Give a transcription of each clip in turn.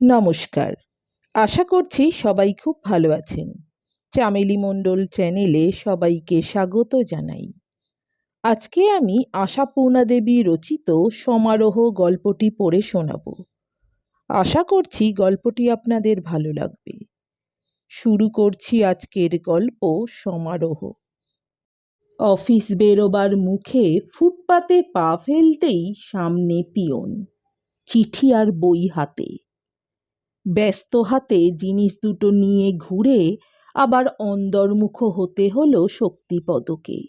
নমস্কার। আশা করছি সবাই খুব ভালো আছেন। চামেলি মণ্ডল চ্যানেলে সবাইকে স্বাগত জানাই। আজকে আমি আশাপূর্ণা দেবী রচিত সমারোহ গল্পটি পড়ে শোনাব। আশা করছি গল্পটি আপনাদের ভালো লাগবে। শুরু করছি আজকের গল্প সমারোহ। অফিস বেরোবার মুখে ফুটপাতে পা ফেলতেই সামনে পিয়ন। চিঠি আর বই হাতে। ব্যস্ত হাতে জিনিস দুটো নিয়ে ঘুরে আবার অন্দরমুখ হতে হলো শক্তিপদকে।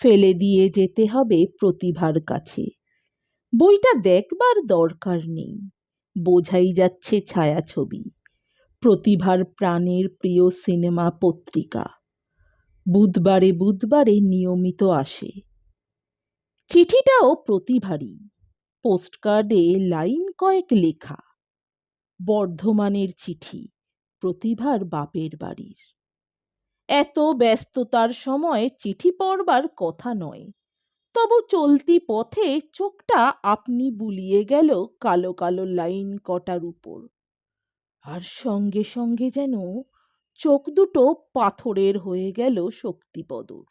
ফেলে দিয়ে যেতে হবে প্রতিভার কাছে। বইটা দেখবার দরকার নেই, বোঝাই যাচ্ছে ছায়াছবি, প্রতিভার প্রাণের প্রিয় সিনেমা পত্রিকা। বুধবারে বুধবারে নিয়মিত আসে। চিঠিটাও প্রতিভারই, পোস্টকার্ডে লাইন কয়েক লেখা। বর্ধমানের চিঠি, প্রতিভার বাপের বাড়ির। এত ব্যস্ততার সময় চিঠি পড়বার কথা নয়, তবু চলতি পথে চোখটা আপনি বুলিয়ে গেল কালো কালো লাইন কটার উপর। আর সঙ্গে সঙ্গে যেন চোখ দুটো পাথরের হয়ে গেল শক্তিপদর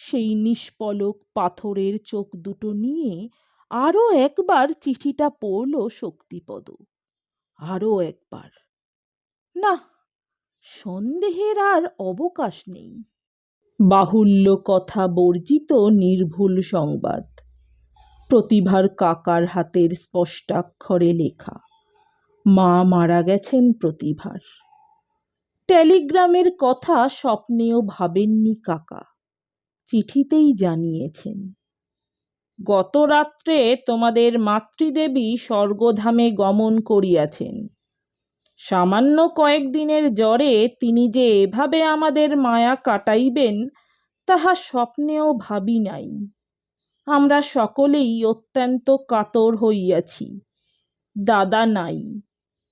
সেই নিষ্পলক পাথরের চোখ দুটো নিয়ে আরও একবার চিঠিটা পড়ল শক্তিপদ আরও একবার। না, সন্দেহের আর অবকাশ নেই। বাহুল্য কথা বর্জিত নির্ভুল সংবাদ। প্রতিভার কাকার হাতের স্পষ্টাক্ষরে লেখা। মা মারা গেছেন প্রতিভার। টেলিগ্রামের কথা স্বপ্নেও ভাবেননি কাকা। চিঠিতেই জানিয়েছেন। গত রাত্রে তোমাদের মাতৃদেবী স্বর্গধামে গমন করিয়াছেন। সামান্য কয়েকদিনের জ্বরে তিনি যে এভাবে আমাদের মায়া কাটাইবেন, তাহা স্বপ্নেও ভাবি নাই। আমরা সকলেই অত্যন্ত কাতর হইয়াছি। দাদা নাই,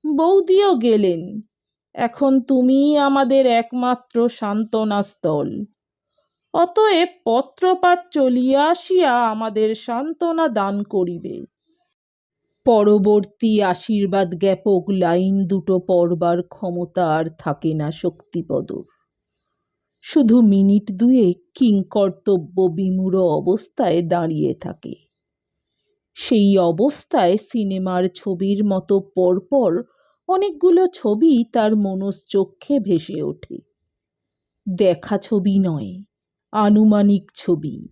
বৌদিও গেলেন। এখন তুমিই আমাদের একমাত্র সান্ত্বনাস্থল। অতএব পত্রপাঠ চলিয়া আসিয়া আমাদের সান্ত্বনা দান করিবে। পরবর্তী আশীর্বাদ জ্ঞাপক লাইন দুটো পড়বার ক্ষমতা আর থাকে না শক্তিপদর। শুধু মিনিট দুয়ে কিংকর্তব্য বিমূঢ় অবস্থায় দাঁড়িয়ে থাকে। সেই অবস্থায় সিনেমার ছবির মতো পরপর অনেকগুলো ছবি তার মনশ্চক্ষে ভেসে ওঠে। দেখা ছবি নয় আনুমানিক ছবি।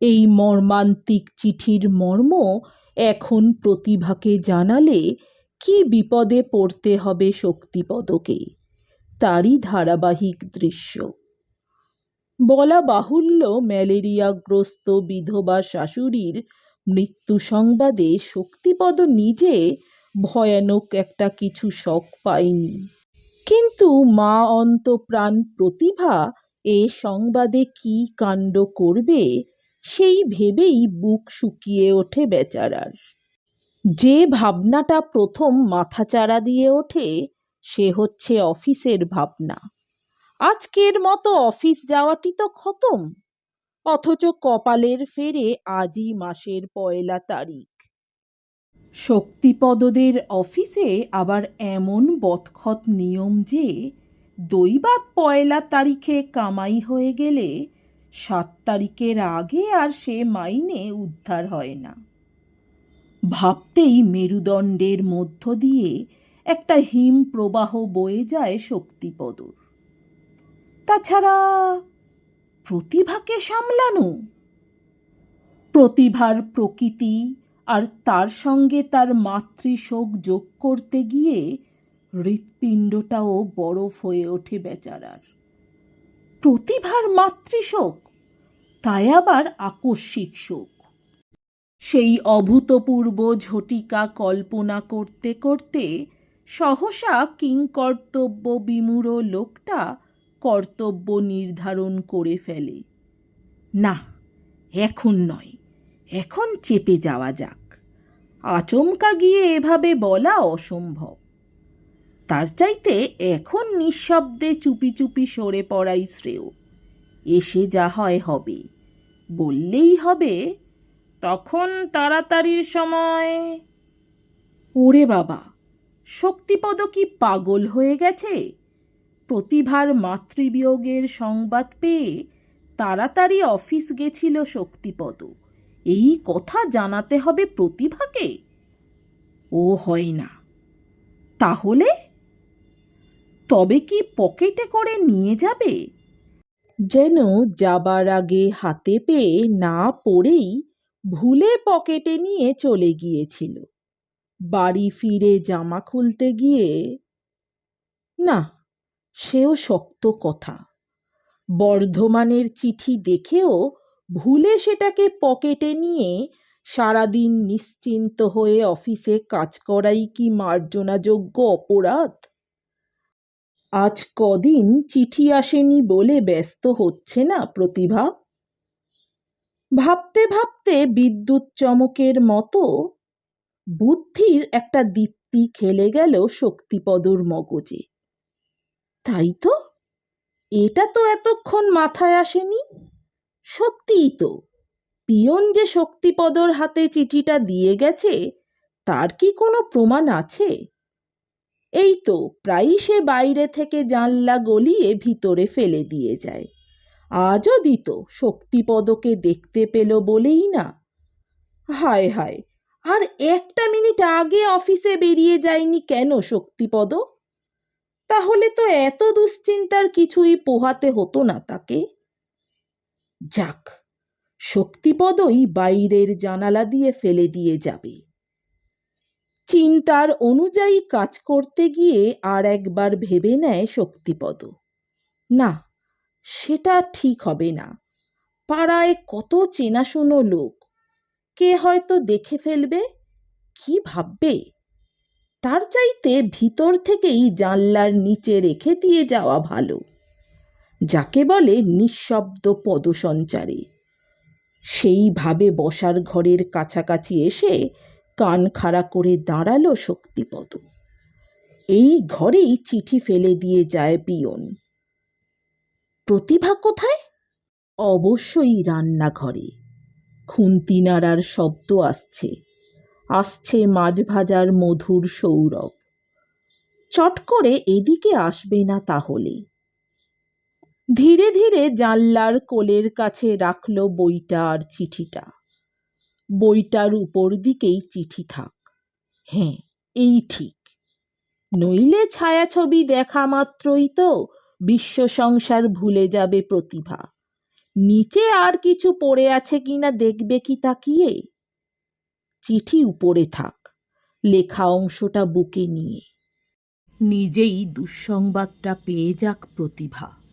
এই মর্মান্তিক চিঠির মর্ম এখন প্রতিভাকে জানালে কি বিপদে পড়তে হবে শক্তিপদকে? তারই ধারাবাহিক দৃশ্য। বলা বাহুল্য, ম্যালেরিয়াগ্রস্ত বিধবা শাশুড়ির মৃত্যু সংবাদে শক্তিপদ নিজে ভয়ানক একটা কিছু শখ পায়নি। কিন্তু মা অন্তপ্রাণ প্রতিভা এ সংবাদে কি কাণ্ড করবে, সেই ভেবেই বুক শুকিয়ে ওঠে বেচারার। যে ভাবনাটা প্রথম মাথাচাড়া দিয়ে ওঠে, সে হচ্ছে অফিসের ভাবনা। আজকের মতো অফিস যাওয়াটি তো খতম, অথচ কপালের ফেরে আজই মাসের পয়লা তারিখ। শক্তিপদদের অফিসে আবার এমন বৎখত নিয়ম যে দৈবাত পয়লা তারিখে কামাই হয়ে গেলে সাত তারিখের আগে আর সে মাইনে উদ্ধার হয় না। ভাবতেই মেরুদণ্ডের মধ্য দিয়ে একটা হিম প্রবাহ বয়ে যায় শক্তিপদর। তাছাড়া প্রতিভাকে সামলানো? প্রতিভার প্রকৃতি আর তার সঙ্গে তার মাতৃশোক যোগ করতে গিয়ে হৃৎপিণ্ডটাও বরফ হয়ে ওঠে বেচারার। প্রতিভার মাতৃশোক, তাই আবার আকস্মিক শোক। সেই অভূতপূর্ব ঝটিকা কল্পনা করতে করতে সহসা কিংকর্তব্য বিমূঢ় লোকটা কর্তব্য নির্ধারণ করে ফেলে। না, এখন নয়, এখন চেপে যাওয়া যাক। আচমকা গিয়ে এভাবে বলা অসম্ভব। তার চাইতে এখন নিঃশব্দে চুপি চুপি সরে পড়াই শ্রেয়। এসে যা হয় হবে, বললেই হবে, তখন তাড়াতাড়ির সময়। ওরে বাবা, শক্তিপদ কি পাগল হয়ে গেছে? প্রতিভার মাতৃবিয়োগের সংবাদ পেয়ে তাড়াতাড়ি অফিস গেছিল শক্তিপদ। এই কথা জানাতে হবে প্রতিভাকে? ও হয় না। তাহলে তবে কি পকেটে করে নিয়ে যাবে? যেন যাবার আগে হাতে পেয়ে না পড়েই ভুলে পকেটে নিয়ে চলে গিয়েছিল। বাড়ি ফিরে জামা খুলতে গিয়ে, না, সেও শক্ত কথা। বর্ধমানের চিঠি দেখেও ভুলে সেটাকে পকেটে নিয়ে সারাদিন নিশ্চিন্ত হয়ে অফিসে কাজ করাই কি মার্জনাযোগ্য অপরাধ? আজ কদিন চিঠি আসেনি বলে ব্যস্ত হচ্ছে না প্রতিভা? ভাবতে ভাবতে বিদ্যুৎ চমকের মতো বুদ্ধির একটা দীপ্তি খেলে গেল শক্তিপদর মগজে। তাই তো? এটা তো এতক্ষণ মাথায় আসেনি? সত্যিই তো। পিয়ন যে শক্তিপদর হাতে চিঠিটা দিয়ে গেছে, তার কি কোনো প্রমাণ আছে? এই তো প্রায়ই সে বাইরে থেকে জানলা গলিয়ে ভিতরে ফেলে দিয়ে যায়। আজও দিত শক্তিপদকে দেখতে পেল বলেই না। হায় হায়, আর একটা মিনিট আগে অফিসে বেরিয়ে যায়নি কেন শক্তিপদ? তাহলে তো এত দুশ্চিন্তার কিছুই পোহাতে হতো না তাকে। যাক, শক্তিপদই বাইরের জানালা দিয়ে ফেলে দিয়ে যাবে। চিন্তার অনুযায়ী কাজ করতে গিয়ে আর একবার ভেবে নেয় শক্তিপদ। না, সেটা ঠিক হবে না। পাড়ায় কত চেনাশুনো লোক। কে হয়তো দেখে ফেলবে? কি ভাববে? তার চাইতে ভিতর থেকেই জানলার নিচে রেখে দিয়ে যাওয়া ভালো। যাকে বলে নিঃশব্দ পদসঞ্চারে। সেইভাবে বসার ঘরের কাছাকাছি এসে কান খাড়া করে দাঁড়াল শক্তিপদ। এই ঘরেই চিঠি ফেলে দিয়ে যায় পিয়ন। প্রতিভা কোথায়? অবশ্যই রান্নাঘরে। খুন্তি নাড়ার শব্দ আসছে। আসছে মাছ ভাজার মধুর সৌরভ। চট করে এদিকে আসবে না তাহলে। ধীরে ধীরে জানলার কোলের কাছে রাখল বইটা আর চিঠিটা। বইটার উপর দিকেই চিঠি থাক। হ্যাঁ এই ঠিক। নইলে ছায়াছবি দেখা মাত্রই তো বিশ্ব সংসার ভুলে যাবে প্রতিভা। নিচে আর কিছু পড়ে আছে কিনা দেখবে কি তাকিয়ে? চিঠি উপরে থাক, লেখা অংশটা বুকে নিয়ে। নিজেই দুঃসংবাদটা পেয়ে যাক প্রতিভা।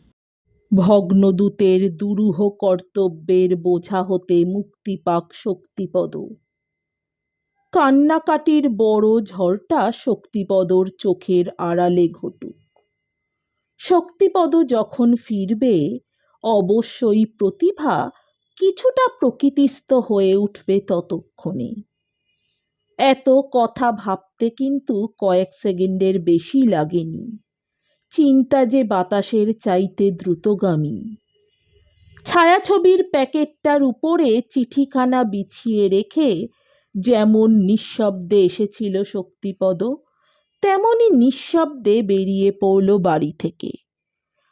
ভগ্নদূতের দুরূহ কর্তব্যের বোঝা হতে মুক্তি পাক শক্তিপদ। কান্নাকাটির বড় ঝড়টা শক্তিপদর চোখের আড়ালে ঘটুক। শক্তিপদ যখন ফিরবে, অবশ্যই প্রতিভা কিছুটা প্রকৃতিস্থ হয়ে উঠবে ততক্ষণে। এত কথা ভাবতে কিন্তু কয়েক সেকেন্ডের বেশি লাগেনি। চিন্তা যে বাতাসের চাইতে দ্রুতগামী। ছায়াছবির প্যাকেটটার উপরে চিঠিখানা বিছিয়ে রেখে যেমন নিঃশব্দে এসেছিল শক্তিপদ তেমনই নিঃশব্দে বেরিয়ে পড়ল বাড়ি থেকে।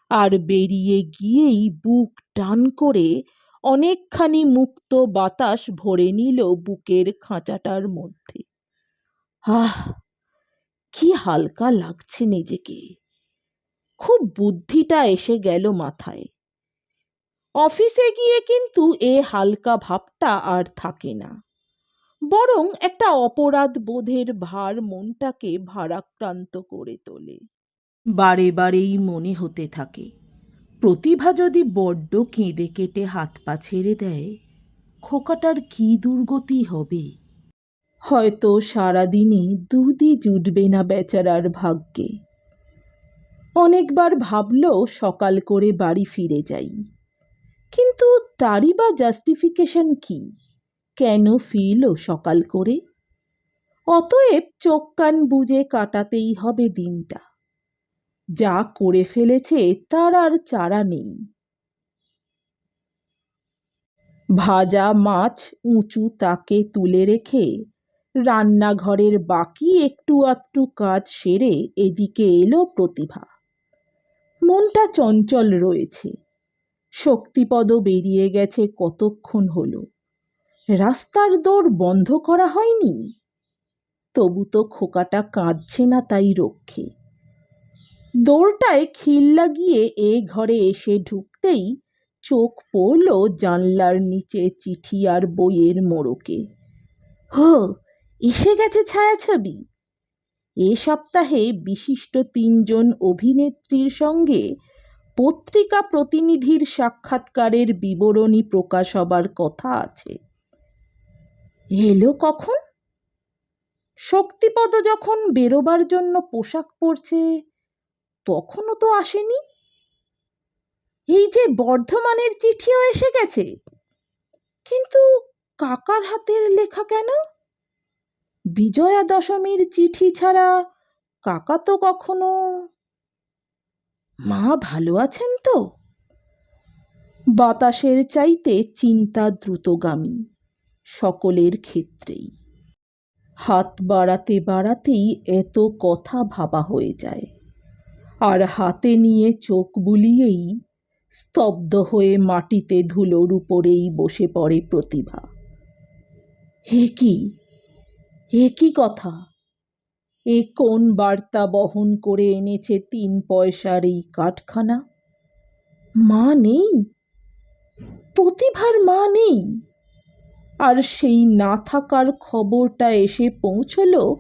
আর বেরিয়ে গিয়েই বুক টান করে অনেকখানি মুক্ত বাতাস ভরে নিল বুকের খাঁচাটার মধ্যে। আহ, কি হালকা লাগছে নিজেকে। খুব বুদ্ধিটা এসে গেল মাথায়। অফিসে গিয়ে কিন্তু এ হালকা ভাবটা আর থাকে না। বরং একটা অপরাধ বোধের ভার মনটাকে ভারাক্রান্ত করে তোলে। বারে বারেই মনে হতে থাকে, প্রতিভা যদি বড্ড কেঁদে কেটে হাত পা ছেড়ে দেয়, খোকাটার কি দুর্গতি হবে? হয়তো সারাদিনে দুধই জুটবে না বেচারার ভাগ্যে। অনেকবার ভাবল সকাল করে বাড়ি ফিরে যাই। কিন্তু তারই বা জাস্টিফিকেশন কি? কেন ফিরল সকাল করে? অতএব চোখ কান বুঝে কাটাতেই হবে দিনটা। যা করে ফেলেছে তার আর চারা নেই। ভাজা মাছ উঁচু তাকে তুলে রেখে রান্নাঘরের বাকি একটু আধটু কাজ সেরে এদিকে এলো প্রতিভা। মনটা চঞ্চল রয়েছে। শক্তিপদ বেরিয়ে গেছে কতক্ষণ হলো। রাস্তার দৌড় বন্ধ করা হয়নি। তবু তো খোকাটা কাঁদছে না তাই রক্ষে। দৌড়টায় খিল লাগিয়ে এ ঘরে এসে ঢুকতেই চোখ পড়ল জানলার নিচে চিঠি আর বইয়ের মোড়কে। হো এসে গেছে ছায়াছবি। এ সপ্তাহে বিশিষ্ট তিনজন অভিনেত্রীর সঙ্গে পত্রিকা প্রতিনিধির সাক্ষাৎকারের বিবরণী প্রকাশ হবার কথা আছে। এলো কখন? শক্তিপদ যখন বেরোবার জন্য পোশাক পরছে, তখনও তো আসেনি। এই যে বর্ধমানের চিঠিও এসে গেছে, কিন্তু কাকার হাতের লেখা কেন? বিজয়া দশমীর চিঠি ছাড়া কাকা তো কখনো মা ভালো আছেন তো? বাতাসের চাইতে চিন্তা দ্রুতগামী সকলের ক্ষেত্রেই। হাত বাড়াতে বাড়াতেই এত কথা ভাবা হয়ে যায়। আর হাতে নিয়ে চোখ বুলিয়েই স্তব্ধ হয়ে মাটিতে ধুলোর উপরেই বসে পড়ে প্রতিভা। হে কি? এ কি কথা? এ কোন বার্তা বহন করে এনেছে তিন পয়সার এই কাঠখানা? মা নেই? প্রতিভার মা নেই? আর সেই না থাকার খবরটা এসে পৌঁছলো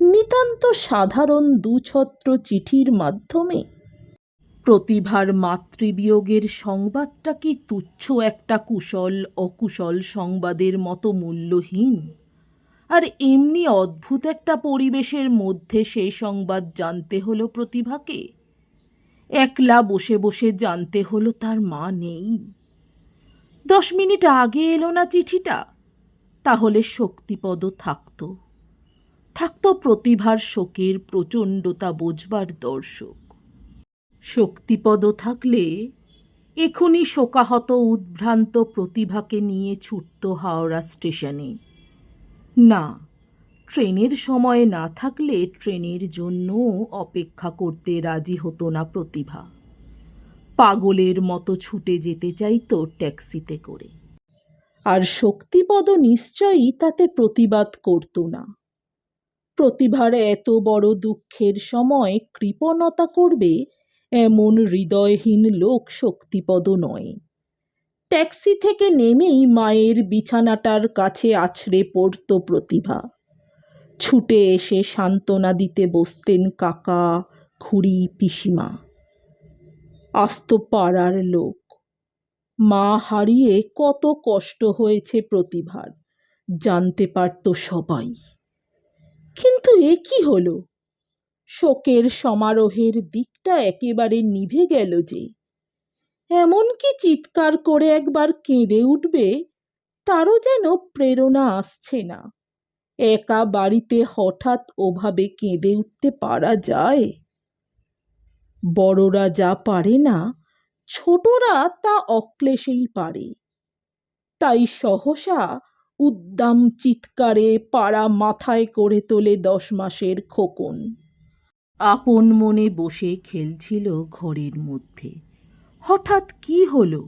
নিতান্ত সাধারণ দুছত্র চিঠির মাধ্যমে। প্রতিভার মাতৃবিয়োগের সংবাদটা কি তুচ্ছ একটা কুশল অকুশল সংবাদের মতো মূল্যহীন? আর এমনি অদ্ভুত একটা পরিবেশের মধ্যে সেই সংবাদ জানতে হলো প্রতিভাকে। একলা বসে বসে জানতে হলো তার মা নেই। দশ মিনিট আগে এলো না চিঠিটা, তাহলে শক্তিপদ থাকতো। থাকত প্রতিভার শোকের প্রচণ্ডতা বোঝবার দর্শক। শক্তিপদ থাকলে এখনই শোকাহত উদ্ভ্রান্ত প্রতিভাকে নিয়ে ছুটত হাওড়া স্টেশনে। না, ট্রেনের সময় না থাকলে ট্রেনের জন্য অপেক্ষা করতে রাজি হতো না প্রতিভা। পাগলের মতো ছুটে যেতে চাইতো ট্যাক্সিতে করে। আর শক্তিপদ নিশ্চয়ই তাতে প্রতিবাদ করত না। প্রতিভার এত বড় দুঃখের সময় কৃপণতা করবে এমন হৃদয়হীন লোক শক্তিপদ নয়। ট্যাক্সি থেকে নেমেই মায়ের বিছানাটার কাছে আছড়ে পড়ত প্রতিভা। ছুটে এসে সান্ত্বনা দিতে বসতেন কাকা, খুড়ি, পিসিমা। আস্ত পাড়ার লোক। মা হারিয়ে কত কষ্ট হয়েছে প্রতিভার, জানতে পারত সবাই। কিন্তু এ কি হলো? শোকের সমারোহের দিকটা একেবারে নিভে গেল যে। এমনকি চিৎকার করে একবার কেঁদে উঠবে? তারও যেন প্রেরণা আসছে না। একা বাড়িতে হঠাৎ ওভাবে কেঁদে উঠতে পারা যায়? বড়রা যা পারে না, ছোটরা তা অক্লেশেই পারে। তাই সহসা উদ্দাম চিৎকারে পাড়া মাথায় করে তোলে দশ মাসের খোকন। আপন মনে বসে খেলছিল ঘরের মধ্যে। হঠাৎ কি হলো?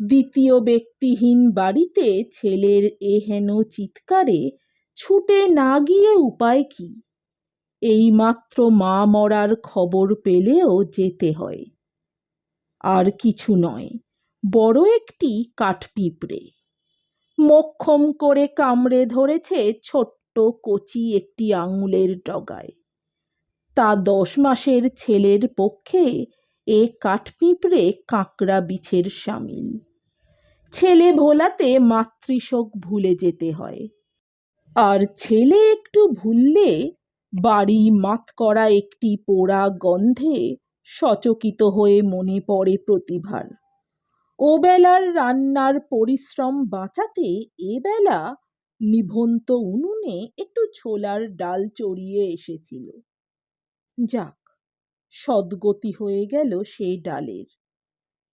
দ্বিতীয় ব্যক্তিহীন বাড়িতে ছেলের এহেন চিৎকারে ছুটে না গিয়ে উপায় কি? এইমাত্র মা মরার খবর পেলেও যেতে হয়। আর কিছু নয়, বড় একটি কাঠপিঁপড়ে। মক্ষম করে কামড়ে ধরেছে ছোট্ট কচি একটি আঙুলের ডগায়। তা দশ মাসের ছেলের পক্ষে এ কাঠপিঁপড়ে কাঁকড়া বিছের সামিল। ছেলে ভোলাতে মাতৃশোক ভুলে যেতে হয়। আর ছেলে একটু ভুললে বাড়ি মাত করা একটি পোড়া গন্ধে সচকিত হয়ে মনে পড়ে প্রতিভার। ওবেলার রান্নার পরিশ্রম বাঁচাতে এবেলা নিভন্ত উনুনে একটু ছোলার ডাল চড়িয়ে এসেছিল। যাক সদ্গতি হয়ে গেল সেই ডালের।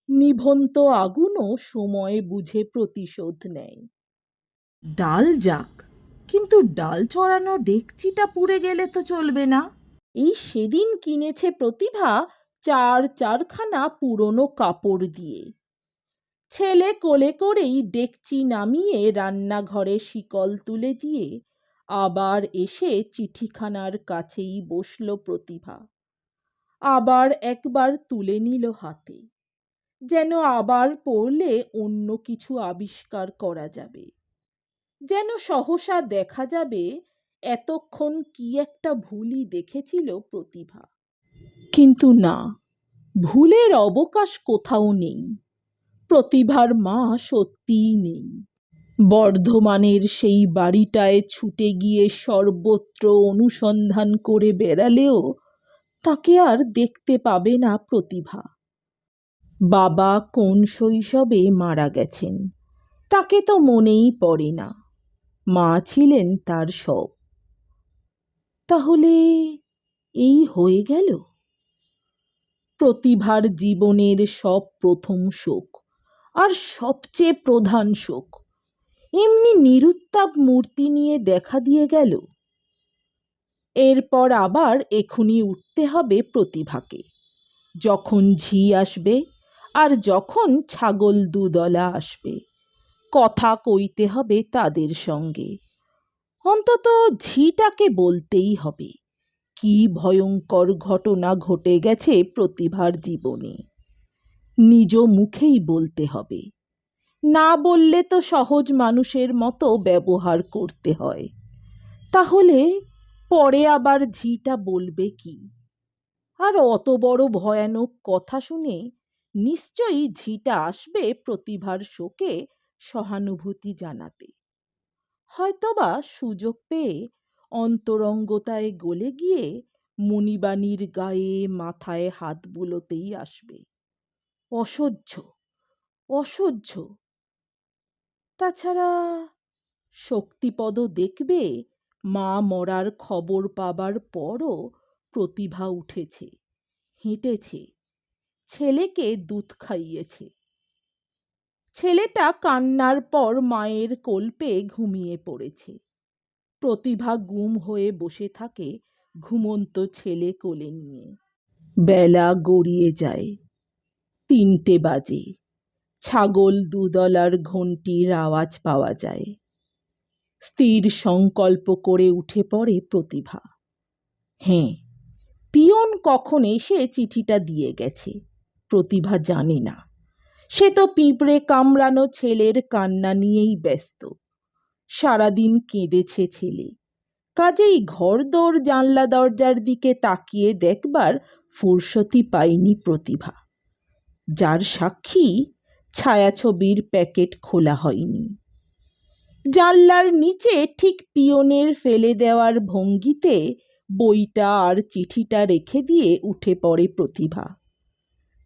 নিভন্ত আগুনও সময় বুঝে প্রতিশোধ নেয়। ডাল যাক, কিন্তু ডাল চড়ানো ডেকচিটা পুড়ে গেলে তো চলবে না। এই সেদিন কিনেছে প্রতিভা চার চারখানা পুরনো কাপড় দিয়ে। ছেলে কোলে করেই ডেকচি নামিয়ে রান্নাঘরে শিকল তুলে দিয়ে আবার এসে চিঠিখানার কাছেই বসল প্রতিভা। আবার একবার তুলে নিল হাতে। যেন আবার পড়লে অন্য কিছু আবিষ্কার করা যাবে। যেন সহসা দেখা যাবে এতক্ষণ কি একটা ভুলই দেখেছিল প্রতিভা। কিন্তু না, ভুলের অবকাশ কোথাও নেই। প্রতিভার মা সত্যিই নেই। বর্ধমানের সেই বাড়িটায় ছুটে গিয়ে সর্বত্র অনুসন্ধান করে বেড়ালেও তাকে আর দেখতে পাবে না প্রতিভা। বাবা কোন শৈশবে মারা গেছেন, তাকে তো মনেই পড়ে না। মা ছিলেন তার সব। তাহলে এই হয়ে গেল? প্রতিভার জীবনের সব প্রথম শোক আর সবচেয়ে প্রধান শোক। এমনি নিরুত্তাপ মূর্তি নিয়ে দেখা দিয়ে গেল? এরপর আবার এখুনি উঠতে হবে প্রতিভাকে। যখন ঝি আসবে আর যখন ছাগল দুদলা আসবে, কথা কইতে হবে তাদের সঙ্গে। অন্তত ঝিটাকে বলতেই হবে, কি ভয়ঙ্কর ঘটনা ঘটে গেছে প্রতিভার জীবনে। নিজ মুখেই বলতে হবে, না বললে তো সহজ মানুষের মতো ব্যবহার করতে হয়। তাহলে পরে আবার ঝিটা বলবে কি? আর অত বড় ভয়ানক কথা শুনে নিশ্চয়ই ঝিটা আসবে প্রতিভার শোকে সহানুভূতি জানাতে। হয়তোবা সুযোগ পেয়ে অন্তরঙ্গতায় গলে গিয়ে মণিবাণীর গায়ে মাথায় হাত বুলোতেই আসবে। অসহ্য অসহ্য। তাছাড়া শক্তিপদ দেখবে মা মরার খবর পাবার পরও প্রতিভা উঠেছে, হেঁটেছে, ছেলেকে দুধ খাইয়েছে। ছেলেটা কান্নার পর মায়ের কোল পেয়ে ঘুমিয়ে পড়েছে। প্রতিভা গুম হয়ে বসে থাকে ঘুমন্ত ছেলে কোলে নিয়ে। বেলা গড়িয়ে যায়, তিনটে বাজে। ছাগল দুদলার ঘন্টির আওয়াজ পাওয়া যায়। স্থির সংকল্প করে উঠে পড়ে প্রতিভা। হ্যাঁ পিয়ন কখন এসে চিঠিটা দিয়ে গেছে, প্রতিভা জানে না। সে তো পিঁপড়ে কামড়ানো ছেলের কান্না নিয়েই ব্যস্ত। সারাদিন কেঁদেছে ছেলে। কাজেই ঘর দোর জানলা দরজার দিকে তাকিয়ে দেখবার ফুরসতি পায়নি প্রতিভা। যার সাক্ষী ছায়াছবির প্যাকেট খোলা হয়নি। জানলার নিচে ঠিক পিয়নের ফেলে দেওয়ার ভঙ্গিতে বইটা আর চিঠিটা রেখে দিয়ে উঠে পড়ে প্রতিভা।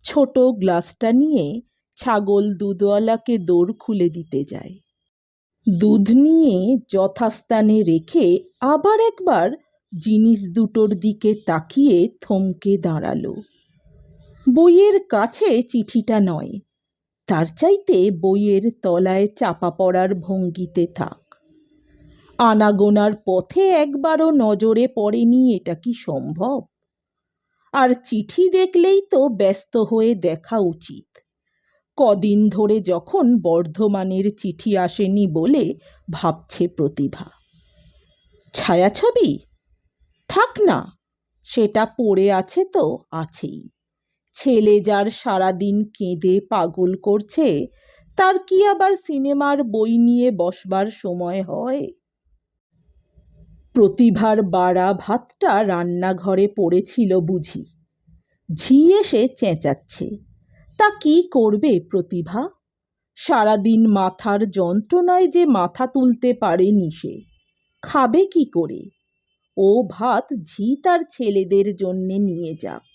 ছোট গ্লাসটা নিয়ে ছাগল দুধওয়ালাকে দৌড় খুলে দিতে যায়। দুধ নিয়ে যথাস্থানে রেখে আবার একবার জিনিস দুটোর দিকে তাকিয়ে থমকে দাঁড়াল। বইয়ের কাছে চিঠিটা নয় তার চাইতে বইয়ের তলায় চাপা পড়ার ভঙ্গিতে থাক। আনাগোনার পথে একবারও নজরে পড়েনি এটা কি সম্ভব? আর চিঠি দেখলেই তো ব্যস্ত হয়ে দেখা উচিত। কদিন ধরে যখন বর্ধমানের চিঠি আসেনি বলে ভাবছে প্রতিভা। ছায়াছবি? থাক না, সেটা পড়ে আছে তো আছেই। ছেলে যার সারাদিন কেঁদে পাগল করছে, তার কি আবার সিনেমার বই নিয়ে বসবার সময় হয়? প্রতিভার বাড়া ভাতটা রান্নাঘরে পড়েছিল বুঝি। ঝি এসে চেঁচাচ্ছে, তা কি করবে প্রতিভা? সারাদিন মাথার যন্ত্রণায় যে মাথা তুলতে পারেনি সে, খাবে কি করে? ও ভাত ঝি তার ছেলেদের জন্যে নিয়ে যাক।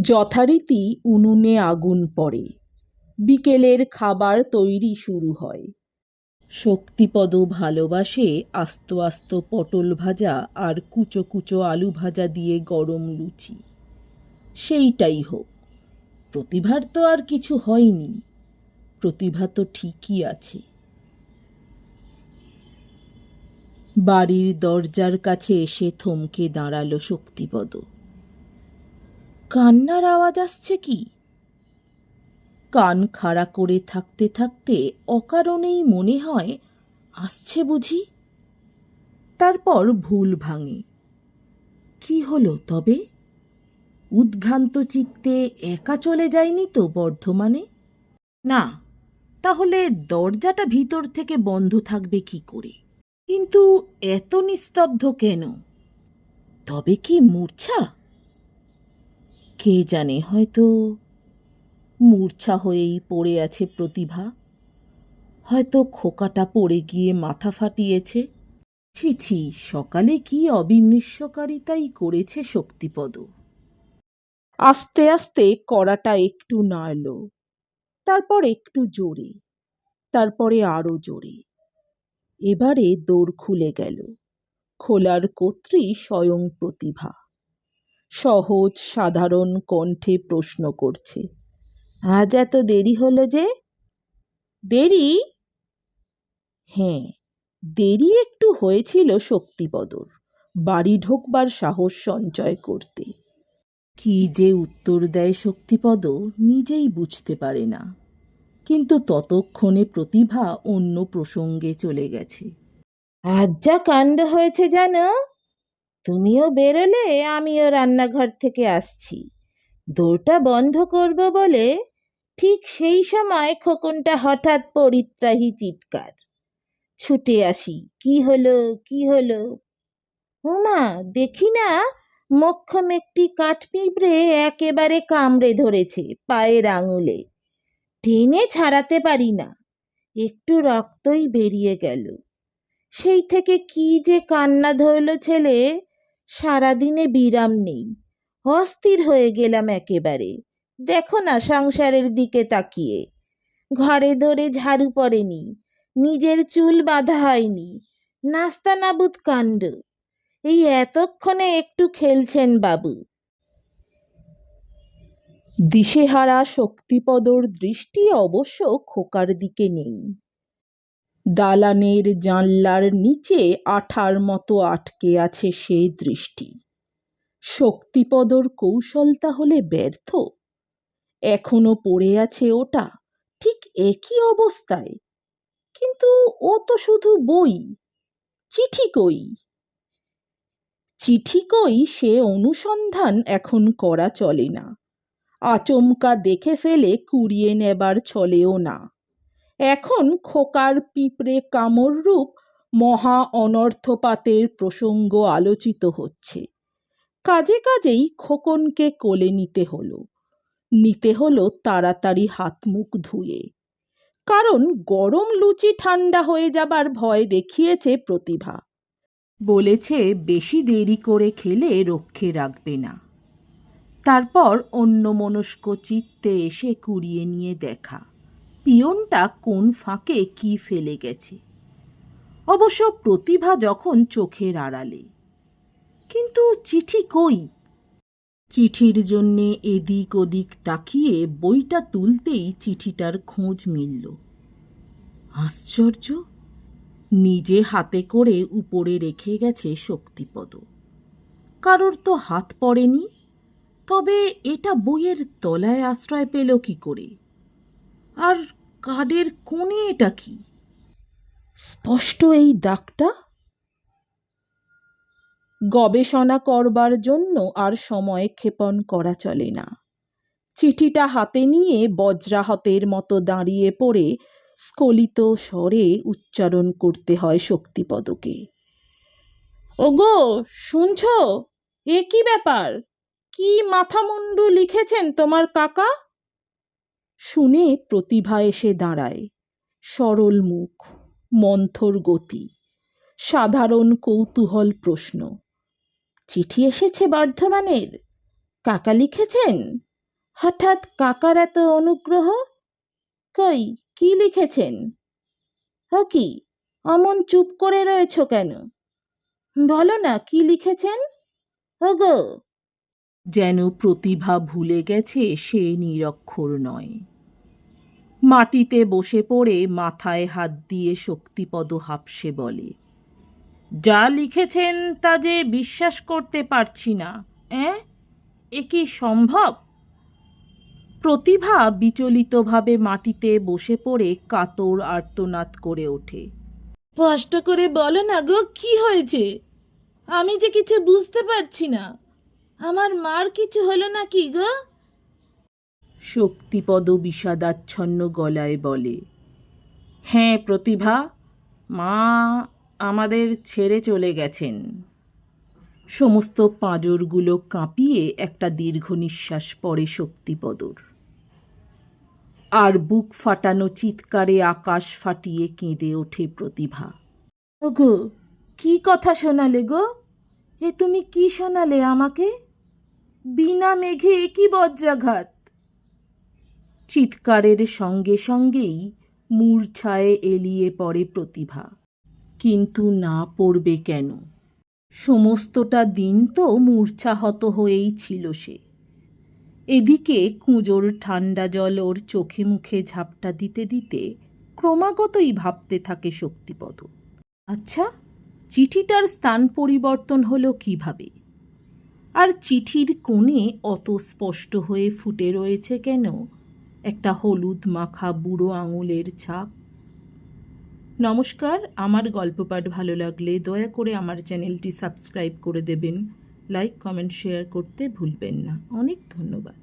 যথারীতি উনুনে আগুন পড়ে। বিকেলের খাবার তৈরি শুরু হয়। শক্তিপদ ভালোবাসে আস্ত আস্ত পটল ভাজা আর কুচো কুচো আলু ভাজা দিয়ে গরম লুচি। সেইটাই হোক, প্রতিভার তো আর কিছু হয়নি। প্রতিভা তো ঠিকই আছে। বাড়ির দরজার কাছে এসে থমকে দাঁড়াল শক্তিপদ। কান্নার আওয়াজ আসছে কি? কান খাড়া করে থাকতে থাকতে অকারণেই মনে হয়, আসছে বুঝি? তারপর ভুল ভাঙে। কি হলো তবে? উদ্ভ্রান্ত চিত্তে একা চলে যায়নি তো বর্ধমানে? না, তাহলে দরজাটা ভিতর থেকে বন্ধ থাকবে কি করে? কিন্তু এত নিস্তব্ধ কেন? তবে কি মূর্ছা? কে জানে, হয়তো মূর্ছা হয়েই পড়ে আছে প্রতিভা। হয়তো খোকাটা পড়ে গিয়ে মাথা ফাটিয়েছে। ছি ছি, সকালে কি অবিমৃষ্যকারিতাই করেছে শক্তিপদ। আস্তে আস্তে কড়াটা একটু নাড়ল, তারপর একটু জোরে, তারপরে আরও জোরে। এবারে দৌড় খুলে গেল, খোলার কর্ত্রী স্বয়ং প্রতিভা। সহজ, সাধারণ কণ্ঠে প্রশ্ন করছে। আজ এত দেরি হলো যে? দেরি? হ্যাঁ দেরি একটু হয়েছিল শক্তিপদর। বাড়ি ঢোকবার সাহস সঞ্চয় করতে। কি যে উত্তর দেয় শক্তিপদ নিজেই বুঝতে পারে না। কিন্তু ততক্ষণে প্রতিভা অন্য প্রসঙ্গে চলে গেছে। আজ যা কাণ্ড হয়েছে জানো? তুমিও বেরোলে, আমিও রান্নাঘর থেকে আসছি। দৌড়টা বন্ধ করব বলে ঠিক সেই সময় খোকনটা হঠাৎ পরিত্রাহী চিৎকার। ছুটে আসি, কি হলো? কি হলো? ওমা, দেখি না, মক্ষম একটি কাঠ পিঁপড়ে একেবারে কামড়ে ধরেছে পায়ের আঙুলে। টেনে ছাড়াতে পারি না, একটু রক্তই বেরিয়ে গেল। সেই থেকে কি যে কান্না ধরল ছেলে সারাদিনে বিরাম নেই। অস্থির হয়ে গেলাম একেবারে। দেখো না সংসারের দিকে তাকিয়ে। ঘরে ধরে ঝাড়ু পড়েনি। নিজের চুল বাঁধা হয়নি। নাস্তা নাবুদ কাণ্ড। এই এতক্ষণে একটু খেলছেন বাবু। দিশেহারা শক্তিপদর দৃষ্টি অবশ্য খোকার দিকে নেই। দালানের জানলার নিচে আঠার মতো আটকে আছে সেই দৃষ্টি। শক্তিপদর কৌশল তাহলে ব্যর্থ? এখনও পড়ে আছে ওটা, ঠিক একই অবস্থায়। কিন্তু ও তো শুধু বই, চিঠি কই? চিঠি কই সে অনুসন্ধান এখন করা চলে না। আচমকা দেখে ফেলে কুড়িয়ে নেবার চলেও না। এখন খোকার পিঁপড়ে কামড় রূপ মহা অনর্থপাতের প্রসঙ্গ আলোচিত হচ্ছে। কাজে কাজেই খোকনকে কোলে নিতে হলো। নিতে হলো তাড়াতাড়ি হাত মুখ ধুয়ে। কারণ গরম লুচি ঠান্ডা হয়ে যাবার ভয় দেখিয়েছে প্রতিভা। বলেছে বেশি দেরি করে খেলে রক্ষে রাখবে না। তারপর অন্য মনস্ক চিত্তে এসে কুড়িয়ে নিয়ে দেখা। পিয়নটা কোন ফাঁকে কি ফেলে গেছে? অবশ্য প্রতিভা যখন চোখের আড়ালে। কিন্তু চিঠি কই? চিঠির জন্যে এদিক ওদিক তাকিয়ে বইটা তুলতেই চিঠিটার খোঁজ মিলল। আশ্চর্য! নিজে হাতে করে উপরে রেখে গেছে শক্তিপদ। কারোর তো হাত পড়েনি। তবে এটা বইয়ের তলায় আশ্রয় পেল কি করে? আর কার্ডের কোণে এটা কি? স্পষ্ট এই দাগটা? গবেষণা করবার জন্য আর সময় ক্ষেপণ করা চলে না। চিঠিটা হাতে নিয়ে বজ্রাহতের মতো দাঁড়িয়ে পড়ে স্খলিত স্বরে উচ্চারণ করতে হয় শক্তিপদকে। ওগো, শুনছ? এ কি ব্যাপার? কি মাথামুন্ডু লিখেছেন তোমার কাকা? শুনে প্রতিভা এসে দাঁড়ায়। সরল মুখ, মন্থর গতি, সাধারণ কৌতূহল প্রশ্ন। চিঠি এসেছে বর্ধমানের? কাকা লিখেছেন? হঠাৎ কাকার এত অনুগ্রহ? কই, কি লিখেছেন? ও কি, অমন চুপ করে রয়েছ কেন? বলো না, কি লিখেছেন? ওগো। যেন প্রতিভা ভুলে গেছে সে নিরক্ষর নয়। মাটিতে বসে পড়ে মাথায় হাত দিয়ে শক্তিপদ হাপসে বলে, যা লিখেছেন তা যে বিশ্বাস করতে পারছি না, অ্যাঁ? এ কি সম্ভব? প্রতিভা বিচলিতভাবে মাটিতে বসে পড়ে কাতর আর্তনাদ করে ওঠে, স্পষ্ট করে বলো না গো, কি হয়েছে? আমি যে কিছু বুঝতে পারছি না। আমার মার কিছু হলো না কি গো? শক্তিপদ বিষাদাচ্ছন্ন গলায় বলে হ্যাঁ প্রতিভা, মা আমাদের ছেড়ে চলে গেছেন। সমস্ত পাঁজরগুলো কাঁপিয়ে একটা দীর্ঘ নিঃশ্বাস পড়ে শক্তিপদর। আর বুক ফাটানো চিৎকারে আকাশ ফাটিয়ে কেঁদে ওঠে প্রতিভা। ওগো, কি কথা শোনালে গো? এ তুমি কি শোনালে আমাকে? বিনা মেঘে কি বজ্রাঘাত? চিৎকারের সঙ্গে সঙ্গেই মূর্ছায় এলিয়ে পড়ে প্রতিভা। কিন্তু না পড়বে কেন? সমস্তটা দিন তো মূর্ছাহত হয়েই ছিল সে। এদিকে কুঁজোর ঠান্ডা জল ওর চোখে মুখে ঝাপটা দিতে দিতে ক্রমাগতই ভাবতে থাকে শক্তিপদ। আচ্ছা চিঠিটার স্থান পরিবর্তন হলো কীভাবে? আর চিঠির কোণে অত স্পষ্ট হয়ে ফুটে রয়েছে কেন? একটা হলুদ মাখা বুড়ো আঙুলের ছাপ। নমস্কার, আমার গল্প পাঠ ভালো লাগলে দয়া করে আমার চ্যানেলটি সাবস্ক্রাইব করে দেবেন। লাইক, কমেন্ট, শেয়ার করতে ভুলবেন না। অনেক ধন্যবাদ।